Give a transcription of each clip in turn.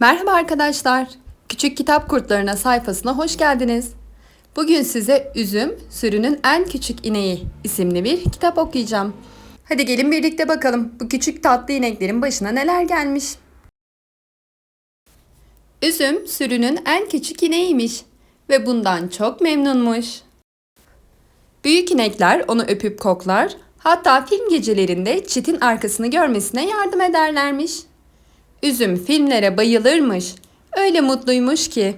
Merhaba arkadaşlar. Küçük Kitap Kurtlarına sayfasına hoş geldiniz. Bugün size Üzüm, Sürünün En Küçük İneği isimli bir kitap okuyacağım. Hadi gelin birlikte bakalım bu küçük tatlı ineklerin başına neler gelmiş. Üzüm, sürünün en küçük ineğiymiş ve bundan çok memnunmuş. Büyük inekler onu öpüp koklar, hatta film gecelerinde çitin arkasını görmesine yardım ederlermiş. Üzüm filmlere bayılırmış. Öyle mutluymuş ki.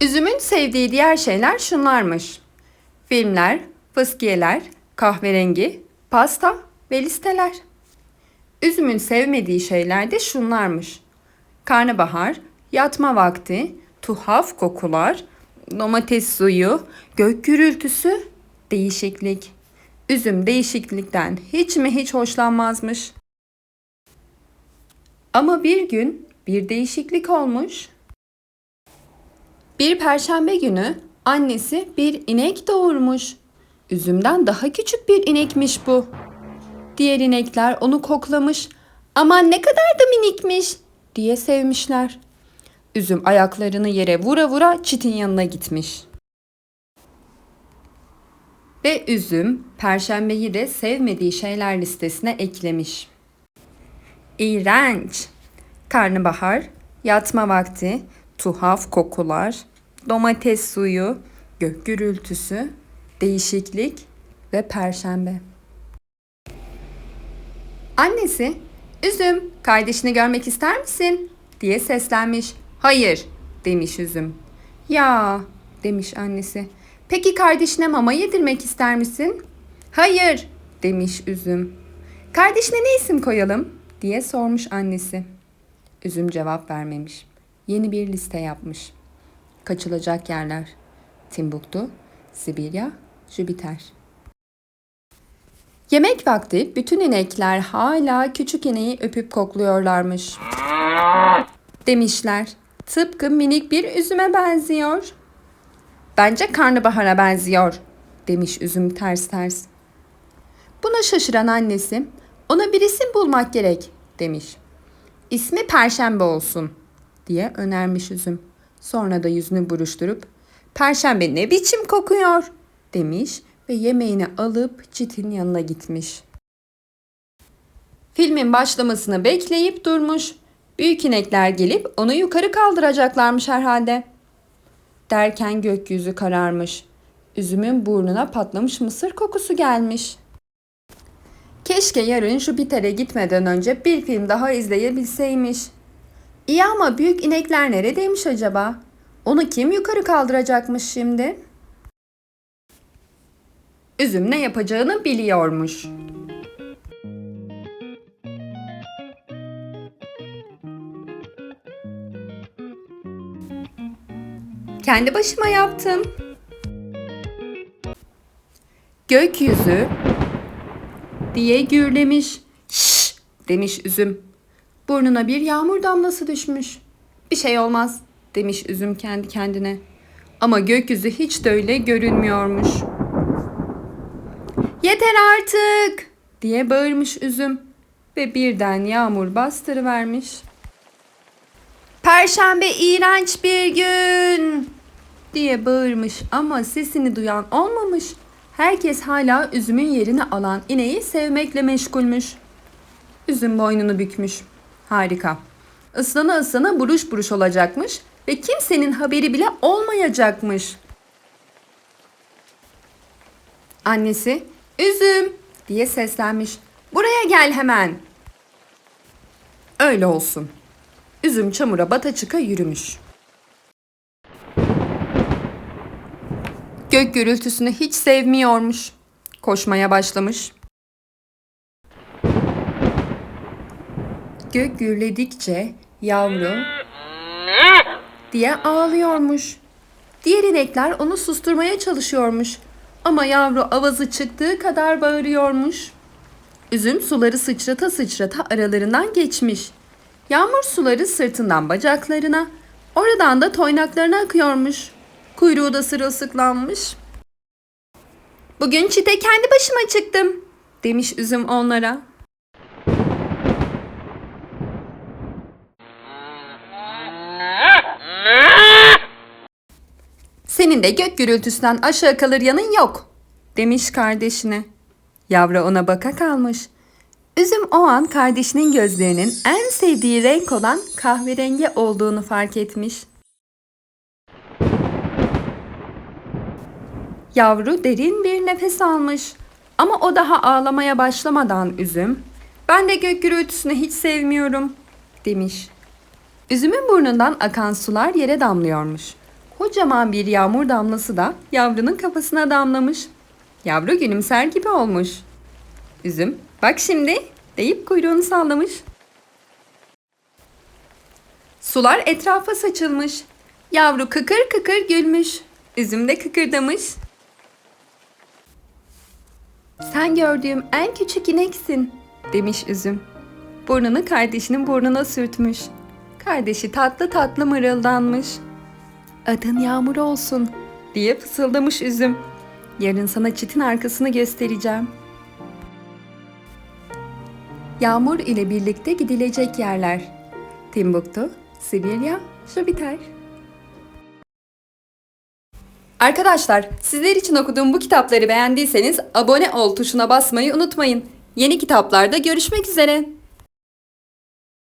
Üzümün sevdiği diğer şeyler şunlarmış. Filmler, fıskiyeler, kahverengi, pasta ve listeler. Üzümün sevmediği şeyler de şunlarmış. Karnabahar, yatma vakti, tuhaf kokular, domates suyu, gök gürültüsü, değişiklik. Üzüm değişiklikten hiç mi hiç hoşlanmazmış. Ama bir gün bir değişiklik olmuş. Bir perşembe günü annesi bir inek doğurmuş. Üzümden daha küçük bir inekmiş bu. Diğer inekler onu koklamış. Aman ne kadar da minikmiş diye sevmişler. Üzüm ayaklarını yere vura vura çitin yanına gitmiş. Ve üzüm perşembeyi de sevmediği şeyler listesine eklemiş. İğrenç. Karnabahar, yatma vakti, tuhaf kokular, domates suyu, gök gürültüsü, değişiklik ve perşembe. Annesi, Üzüm, kardeşini görmek ister misin? diye seslenmiş. Hayır, demiş Üzüm. Ya, demiş annesi. Peki kardeşine mama yedirmek ister misin? Hayır, demiş Üzüm. Kardeşine ne isim koyalım? Diye sormuş annesi. Üzüm cevap vermemiş. Yeni bir liste yapmış. Kaçılacak yerler. Timbuktu, Sibirya, Jüpiter. Yemek vakti bütün inekler hala küçük ineği öpüp kokluyorlarmış. Demişler. Tıpkı minik bir üzüme benziyor. Bence karnabahara benziyor, demiş üzüm ters ters. Buna şaşıran annesi, ona bir isim bulmak gerek, demiş. İsmi Perşembe olsun, diye önermiş üzüm. Sonra da yüzünü buruşturup, Perşembe ne biçim kokuyor, demiş ve yemeğini alıp çitin yanına gitmiş. Filmin başlamasını bekleyip durmuş. Büyük inekler gelip onu yukarı kaldıracaklarmış herhalde. Derken gökyüzü kararmış. Üzümün burnuna patlamış mısır kokusu gelmiş. Keşke yarın Jüpiter'e gitmeden önce bir film daha izleyebilseymiş. İyi ama büyük inekler neredeymiş acaba? Onu kim yukarı kaldıracakmış şimdi? Üzüm ne yapacağını biliyormuş. Kendi başıma yaptım. Gökyüzü diye gürlemiş. Şş demiş üzüm. Burnuna bir yağmur damlası düşmüş. Bir şey olmaz demiş üzüm kendi kendine. Ama gökyüzü hiç de öyle görünmüyormuş. Yeter artık diye bağırmış üzüm ve birden yağmur bastırıvermiş. Perşembe iğrenç bir gün diye bağırmış ama sesini duyan olmamış. Herkes hala üzümün yerini alan ineği sevmekle meşgulmüş. Üzüm boynunu bükmüş. Harika. Islana ıslana buruş buruş olacakmış ve kimsenin haberi bile olmayacakmış. Annesi, üzüm diye seslenmiş. Buraya gel hemen. Öyle olsun. Üzüm çamura bata çıka yürümüş. Gök gürültüsünü hiç sevmiyormuş. Koşmaya başlamış. Gök gürledikçe yavru diye ağlıyormuş. Diğer inekler onu susturmaya çalışıyormuş. Ama yavru avazı çıktığı kadar bağırıyormuş. Üzüm suları sıçrata sıçrata aralarından geçmiş. Yağmur suları sırtından bacaklarına, oradan da toynaklarına akıyormuş. Kuyruğu da sırılsıklanmış. Bugün çite kendi başıma çıktım demiş üzüm onlara. Senin de gök gürültüsünden aşağı kalır yanın yok demiş kardeşine. Yavru ona baka kalmış. Üzüm o an kardeşinin gözlerinin en sevdiği renk olan kahverengi olduğunu fark etmiş. Yavru derin bir nefes almış. Ama o daha ağlamaya başlamadan üzüm, ben de gök gürültüsünü hiç sevmiyorum demiş. Üzümün burnundan akan sular yere damlıyormuş. Kocaman bir yağmur damlası da yavrunun kafasına damlamış. Yavru gülümser gibi olmuş. Üzüm, bak şimdi deyip kuyruğunu sallamış. Sular etrafa saçılmış. Yavru kıkır kıkır gülmüş. Üzüm de kıkırdamış. Sen gördüğüm en küçük ineksin demiş üzüm. Burnunu kardeşinin burnuna sürtmüş. Kardeşi tatlı tatlı mırıldanmış. Adın Yağmur olsun diye fısıldamış üzüm. Yarın sana çitin arkasını göstereceğim. Yağmur ile birlikte gidilecek yerler. Timbuktu, Sibirya, Jüpiter. Arkadaşlar, sizler için okuduğum bu kitapları beğendiyseniz abone ol tuşuna basmayı unutmayın. Yeni kitaplarda görüşmek üzere.